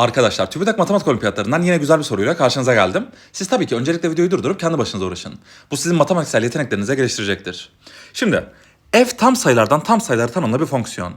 Arkadaşlar TÜBİTAK Matematik Olimpiyatlarından yine güzel bir soruyla karşınıza geldim. Siz tabii ki öncelikle videoyu durdurup kendi başınıza uğraşın. Bu sizin matematiksel yeteneklerinize geliştirecektir. Şimdi f tam sayılardan tam sayıları tanımlı bir fonksiyon.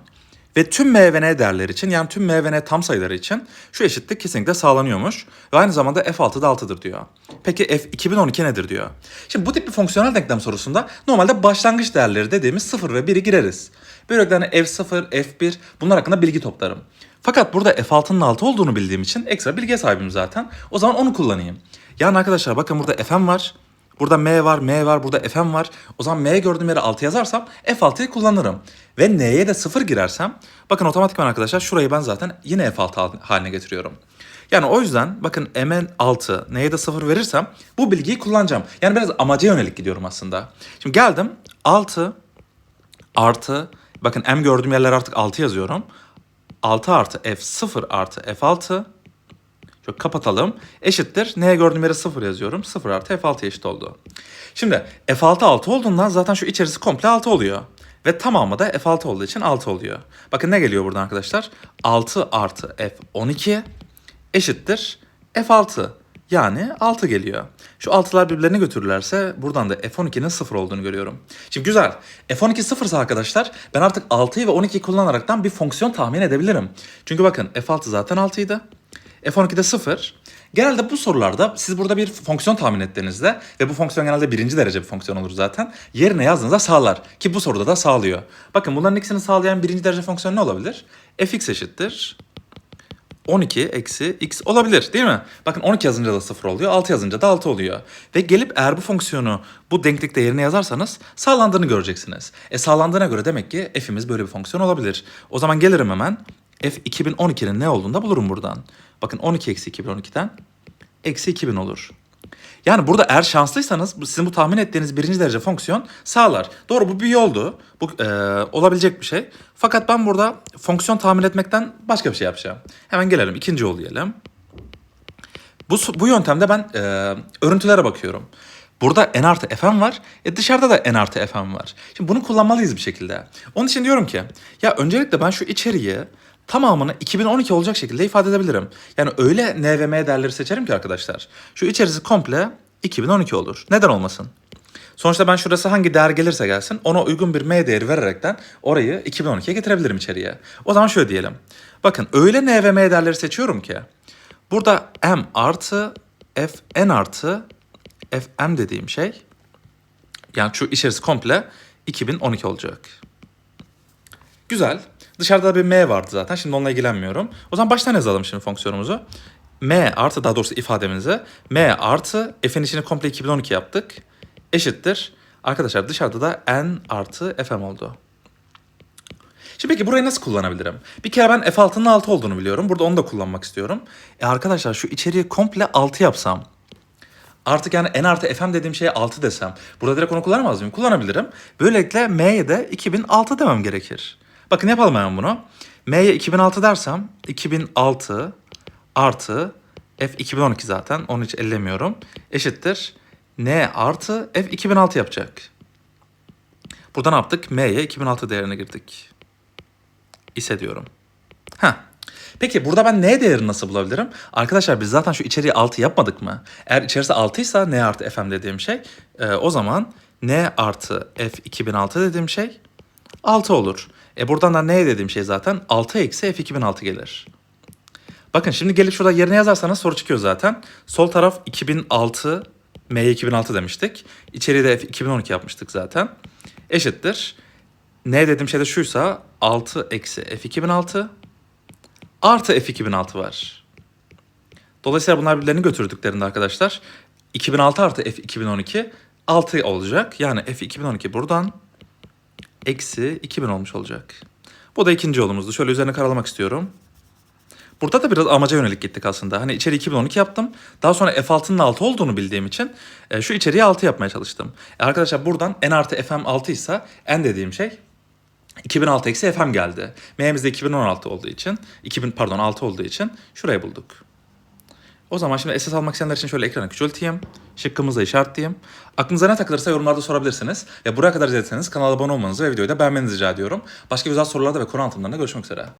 Ve tüm m ve n değerleri için yani tüm m ve n tam sayıları için şu eşitlik kesinlikle sağlanıyormuş. Ve aynı zamanda f6 da 6'dır diyor. Peki f 2012 nedir diyor. Şimdi bu tip bir fonksiyonel denklem sorusunda normalde başlangıç değerleri dediğimiz 0 ve 1'i gireriz. Böylelikle hani f0, f1 bunlar hakkında bilgi toplarım. Fakat burada f6'nın 6 olduğunu bildiğim için ekstra bilgiye sahibim zaten. O zaman onu kullanayım. Yani arkadaşlar bakın burada fm var. Burada m var, m var, burada fm var. O zaman m gördüğüm yere 6 yazarsam f6'yı kullanırım. Ve n'ye de 0 girersem bakın otomatikman arkadaşlar şurayı ben zaten yine f6 haline getiriyorum. Yani o yüzden bakın m'e 6, n'ye de 0 verirsem bu bilgiyi kullanacağım. Yani biraz amaca yönelik gidiyorum aslında. Şimdi geldim 6 artı bakın m gördüğüm yerler artık 6 yazıyorum. 6 artı f0 artı f6 Şöyle kapatalım. Eşittir. Neye gördüğüm yere 0 yazıyorum. 0 artı f6 eşit oldu. Şimdi f6 6 olduğundan zaten şu içerisi komple 6 oluyor. Ve tamamı da f6 olduğu için 6 oluyor. Bakın ne geliyor buradan arkadaşlar? 6 artı f12 eşittir f6. Yani 6 geliyor. Şu 6'lar birbirlerine götürürlerse buradan da f12'nin 0 olduğunu görüyorum. Şimdi güzel. f12 sıfırsa arkadaşlar ben artık 6'yı ve 12'yi kullanaraktan bir fonksiyon tahmin edebilirim. Çünkü bakın f6 zaten 6 idi. F12'de 0. Genelde bu sorularda siz burada bir fonksiyon tahmin ettiğinizde ve bu fonksiyon genelde birinci derece bir fonksiyon olur zaten. Yerine yazdığınızda sağlar. Ki bu soruda da sağlıyor. Bakın bunların ikisini sağlayan birinci derece fonksiyon ne olabilir? fx eşittir 12 eksi x olabilir değil mi? Bakın 12 yazınca da 0 oluyor, 6 yazınca da 6 oluyor. Ve gelip eğer bu fonksiyonu bu denklikte yerine yazarsanız sağlandığını göreceksiniz. E sağlandığına göre demek ki f'imiz böyle bir fonksiyon olabilir. O zaman gelirim hemen f 2012'nin ne olduğunu da bulurum buradan. Bakın 12 eksi 2012'den eksi 2000 olur. Yani burada eğer şanslıysanız sizin bu tahmin ettiğiniz birinci derece fonksiyon sağlar. Doğru bu bir yoldu. Bu e, olabilecek bir şey. Fakat ben burada fonksiyon tahmin etmekten başka bir şey yapacağım. Hemen gelelim ikinci yol diyelim. Bu, bu yöntemde ben e, örüntülere bakıyorum. Burada n artı fm var. E dışarıda da n artı fm var. Şimdi bunu kullanmalıyız bir şekilde. Onun için diyorum ki ya öncelikle ben şu içeriği tamamını 2012 olacak şekilde ifade edebilirim. Yani öyle n ve m değerleri seçerim ki arkadaşlar. Şu içerisi komple 2012 olur. Neden olmasın? Sonuçta ben şurası hangi değer gelirse gelsin ona uygun bir m değeri vererekten orayı 2012'ye getirebilirim içeriye. O zaman şöyle diyelim. Bakın öyle n ve m değerleri seçiyorum ki burada m artı f n artı f m dediğim şey yani şu içerisi komple 2012 olacak. Güzel. Dışarıda bir m vardı zaten. Şimdi onunla ilgilenmiyorum. O zaman baştan yazalım şimdi fonksiyonumuzu. m artı daha doğrusu ifademizi m artı f'in içini komple 2012 yaptık. Eşittir. Arkadaşlar dışarıda da n artı fm oldu. Şimdi peki burayı nasıl kullanabilirim? Bir kere ben f6'nın 6 olduğunu biliyorum. Burada onu da kullanmak istiyorum. E arkadaşlar şu içeriği komple 6 yapsam. Artık yani n artı fm dediğim şeye 6 desem. Burada direkt onu kullanamaz mıyım? Kullanabilirim. Böylelikle m'ye de 2006 demem gerekir. Bakın yapalım hemen bunu. m'ye 2006 dersem 2006 artı f 2012 zaten. Onu hiç ellemiyorum. Eşittir. n artı f 2006 yapacak. Burada ne yaptık? m'ye 2006 değerini girdik. İse diyorum. Heh. Peki burada ben n değerini nasıl bulabilirim? Arkadaşlar biz zaten şu içeriği 6 yapmadık mı? Eğer içerisi 6 ise n artı fm dediğim şey e, o zaman n artı f 2006 dediğim şey 6 olur. E buradan da n dediğim şey zaten 6 eksi f 2006 gelir. Bakın şimdi gelip şurada yerine yazarsanız soru çıkıyor zaten. Sol taraf 2006, m'ye 2006 demiştik. İçeriği de f 2012 yapmıştık zaten. Eşittir. n dediğim şey de şuysa 6 eksi f 2006 artı f 2006 var. Dolayısıyla bunlar birbirlerini götürdüklerinde arkadaşlar 2006 artı f 2012 6 olacak. Yani f 2012 buradan eksi 2000 olmuş olacak. Bu da ikinci yolumuzdu. Şöyle üzerine karalamak istiyorum. Burada da biraz amaca yönelik gittik aslında. Hani içeri 2012 yaptım. Daha sonra F6'nın 6 olduğunu bildiğim için e, şu içeriği 6 yapmaya çalıştım. E, arkadaşlar buradan n artı fm 6 ise n dediğim şey 2006 eksi fm geldi. M'miz de 2016 olduğu için, 2000 pardon 6 olduğu için şurayı bulduk. O zaman şimdi SS almak isteyenler için şöyle ekranı küçülteyim. Şıkkımızı işaretleyeyim. Aklınıza ne takılırsa yorumlarda sorabilirsiniz. Ve buraya kadar izlediyseniz kanala abone olmanızı ve videoyu da beğenmenizi rica ediyorum. Başka güzel sorularda ve konu anlatımlarında görüşmek üzere.